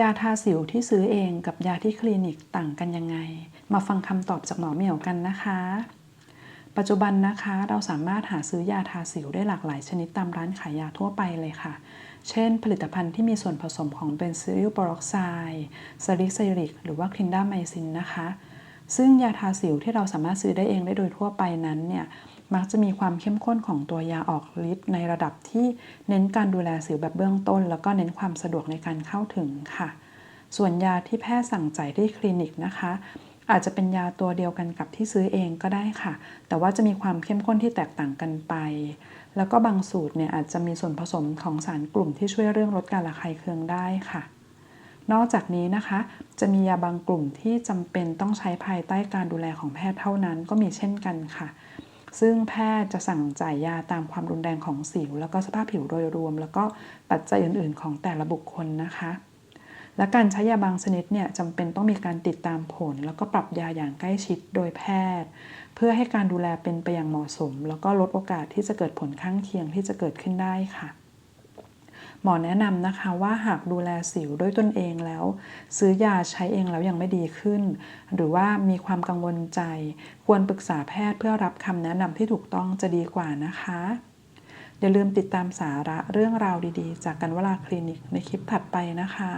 ยาทาสิวที่ซื้อเองกับยาที่คลินิกต่างกันยังไง มาฟังคำตอบจากหมอเหมียวกันนะคะ ปัจจุบันนะคะเราสามารถหาซื้อยาทาสิวได้หลากหลายชนิดตามร้านขายยาทั่วไปเลยค่ะ เช่น ผลิตภัณฑ์ที่มีส่วนผสมของเบนซิลิลโปรอกไซด์ซาลิไซริก หรือว่าคลินดาไมซินนะคะ ซึ่งยาทาสิวที่เราสามารถซื้อได้เองได้โดยทั่วไปนั้นเนี่ย มักจะมีความเข้มข้นของตัวยาออกฤทธิ์ในระดับที่เน้นการดูแลสิวแบบเบื้องต้น แล้วก็เน้นความสะดวกในการเข้าถึงค่ะ ส่วนยาที่แพทย์สั่งจ่ายที่คลินิกนะคะ อาจจะเป็นยาตัวเดียวกันกับที่ซื้อเองก็ได้ค่ะ แต่ว่าจะมีความเข้มข้นที่แตกต่างกันไป แล้วก็บางสูตรเนี่ยอาจจะมีส่วนผสมของสารกลุ่มที่ช่วยเรื่องลดการระคายเคืองได้ค่ะนอกจากนี้นะคะ จะมียาบางกลุ่มที่จำเป็นต้องใช้ภายใต้การดูแลของแพทย์เท่านั้นก็มีเช่นกันค่ะ ซึ่งแพทย์จะสั่งจ่ายยาตามความรุนแรงของสิว แล้วก็สภาพผิวโดยรวม แล้วก็ปัจจัยอื่น ๆ ของแต่ละบุคคลนะคะ และการใช้ยาบางชนิดเนี่ยจำเป็นต้องมีการติดตามผล แล้วก็ปรับยาอย่างใกล้ชิดโดยแพทย์ เพื่อให้การดูแลเป็นไปอย่างเหมาะสม แล้วก็ลดโอกาสที่จะเกิดผลข้างเคียงที่จะเกิดขึ้นได้ค่ะ หมอแนะนำนะคะว่าหากดูแลสิวด้วยตนเองแล้ว ซื้อยาใช้เองแล้วยังไม่ดีขึ้น หรือว่ามีความกังวลใจ ควรปรึกษาแพทย์เพื่อรับคำแนะนำที่ถูกต้องจะดีกว่านะคะ อย่าลืมติดตามสาระเรื่องราวดีๆ จากกันวลาคลินิกในคลิปถัดไปนะคะ